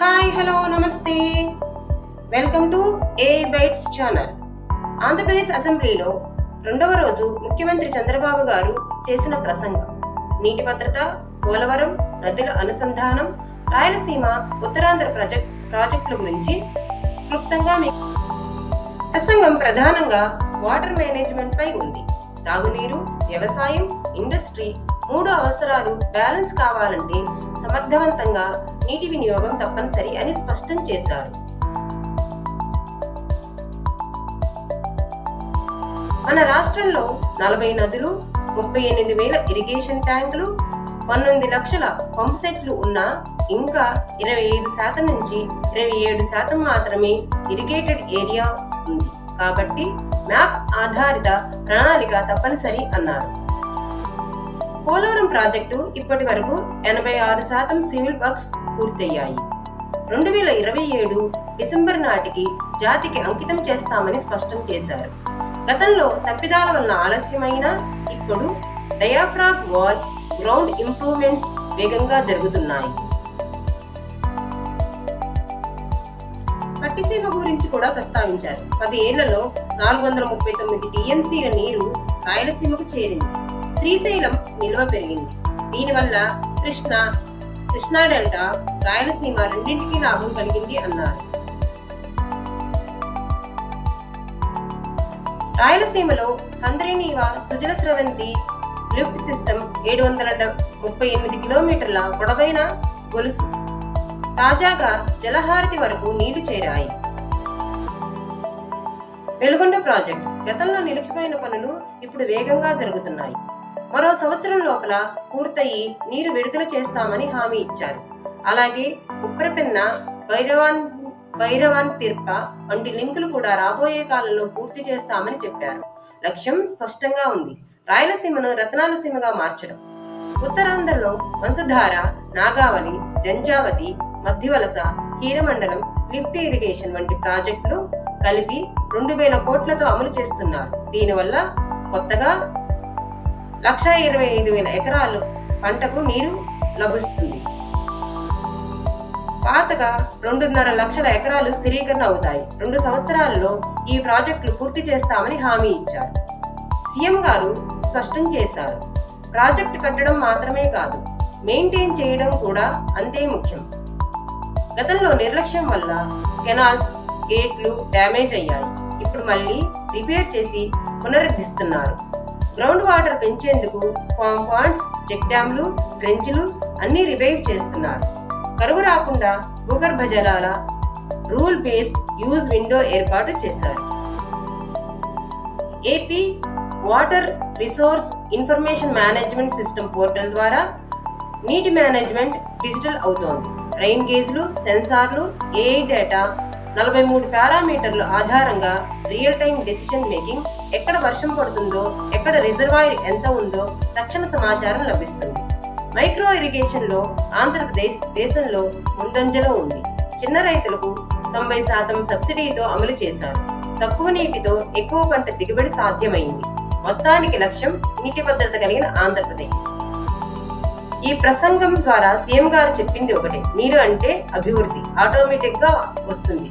Hi hello namaste. Welcome to A Bytes channel Andhra Pradesh అసెంబ్లీలో రెండవ రోజు ముఖ్యమంత్రి చంద్రబాబు గారు చేసిన ప్రసంగం. నీటి భద్రత పోలవరం నదుల అనుసంధానం రాయలసీమ ఉత్తరాంధ్ర ప్రాజెక్ట్ ప్రాజెక్టుల గురించి క్లుప్తంగా మీకు ప్రసంగం ప్రధానంగా వాటర్ మేనేజ్మెంట్ పై ఉంది. తాగునీరు వ్యవసాయం ఇండస్ట్రీ మూడు అవసరాలు బ్యాలెన్స్ కావాలంటే సమర్థవంతంగా నీటి వినియోగం తప్పనిసరి అని స్పష్టం చేశారు. మన రాష్ట్రంలో నలభై నదులు ముప్పై ఎనిమిది వేల ఇరిగేషన్ ట్యాంకులు పంతొమ్మిది లక్షల పంప్ సెట్లు ఉన్నా ఇంకా ఇరవై ఐదు శాతం నుంచి ఇరవై ఏడు శాతం మాత్రమే ఇరిగేటెడ్ ఏరియా ఉంది. కాబట్టి మ్యాప్ ఆధారిత ప్రణాళిక తప్పనిసరి అన్నారు. పోలవరం ప్రాజెక్టు ఇప్పటి వరకు ఎనభై ఆరు శాతం సివిల్ వర్క్స్ పూర్తయ్యాయి. రెండు వేల ఇరవై ఏడు డిసెంబర్ నాటికి జాతికి అంకితం చేస్తామని స్పష్టం చేశారు. గతంలో తప్పిదాల వలన ఆలస్యమైన ఇప్పుడు డయాఫ్రాగ్ వాల్ గ్రౌండ్ ఇంప్రూవ్మెంట్స్ వేగంగా జరుగుతున్నాయి. పట్టిసీమ గురించి కూడా ప్రస్తావించారు. పది ఏళ్ళలో నాలుగు వందల ముప్పై తొమ్మిది టీఎంసీల నీరు రాయలసీమకు చేరింది. శ్రీశైలం నిల్వ పెరిగింది. దీనివల్ల కృష్ణ కృష్ణా డెల్టా రాయలసీమ రెండింటికి లాభం కలిగింది అన్నారు. రాయలసీమలో హంద్రీనీవా సుజల స్రవంతి లిఫ్ట్ సిస్టమ్ ఏడు వందల ముప్పై ఎనిమిది కిలోమీటర్ల పొడవైన గొలుసు. తాజాగా జలహారతి వరకు నీళ్ళు చేరాయి. వెలుగొండ ప్రాజెక్ట్ గతంలో నిలిచిపోయిన పనులు ఇప్పుడు వేగంగా జరుగుతున్నాయి. మరో సంవత్సరం లోపల పూర్తయి నీరు విడుదల చేస్తామని హామీ ఇచ్చారు. అలాగే ఉప్రపెన్న భైరవాన్ భైరవాన్ తీర్ప వంటి లింకులు కూడా రాబోయే కాలంలో పూర్తి చేస్తామని చెప్పారు. లక్ష్యం స్పష్టంగా ఉంది. రాయలసీమను రత్నాలసీమగా మార్చడం. ఉత్తరాంధ్రలో వంశధార నాగావళి జంజావతి మధ్యవలస హీరమండలం లిఫ్ట్ ఇరిగేషన్ వంటి ప్రాజెక్టులు కలిపి రెండు వేల కోట్లతో అమలు చేస్తున్నారు. దీనివల్ల కొత్తగా లక్ష ఇరవై ఐదు వేల ఎకరాలు పంటకు నీరు లభిస్తుంది. పాతగా రెండున్నర లక్షల ఎకరాలు స్థిరీకరణ అవుతాయి. రెండు సంవత్సరాల్లో ఈ ప్రాజెక్టులు పూర్తి చేస్తామని హామీ ఇచ్చారు. సీఎం గారు స్పష్టం చేశారు. ప్రాజెక్టు కట్టడం మాత్రమే కాదు మెయింటైన్ చేయడం కూడా అంతే ముఖ్యం. గతంలో నిర్లక్ష్యం వల్ల కెనాల్స్ గేట్లు డ్యామేజ్ అయ్యాయి. ఇప్పుడు మళ్ళీ రిపేర్ చేసి పునరుద్ధరిస్తున్నారు. గ్రౌండ్ వాటర్ పెంచేందుకు కాంపౌండ్స్ చెక్ డ్యాంలు ట్రెంచ్లు అన్ని రివైవ్ చేస్తున్నారు. కరువు రాకుండా భూగర్భ జలాల రూల్ బేస్డ్ యూజ్ విండో ఏర్పాటు చేశారు. AP water resource information management system portal ద్వారా నీటి మేనేజ్మెంట్ డిజిటల్ అవుతోంది. రైన్ గేజ్లు సెన్సార్లు ఏఐ డేటా నలభై మూడు పారామీటర్ల ఆధారంగా రియల్ టైం డెసిషన్ మేకింగ్ ఎక్కడ వర్షం పడుతుందో ఎక్కడ రిజర్వాయర్ ఎంత ఉందో తక్షణ సమాచారం లభిస్తుంది. మైక్రో ఇరిగేషన్లో ఆంధ్రప్రదేశ్ దేశంలో ముందంజలో ఉంది. చిన్న రైతులకు తొంభై శాతం సబ్సిడీతో అమలు చేశారు. తక్కువ నీటితో ఎక్కువ పంట దిగుబడి సాధ్యమైంది. మొత్తానికి లక్ష్యం నీటి భద్రత కలిగిన ఆంధ్రప్రదేశ్. ఈ ప్రసంగం ద్వారా సీఎం గారు చెప్పింది ఒకటే నీరు అంటే అభివృద్ధి ఆటోమేటిక్గా వస్తుంది.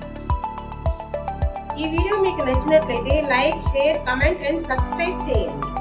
ఈ వీడియో మీకు నచ్చినట్లయితే like share comment and subscribe చేయండి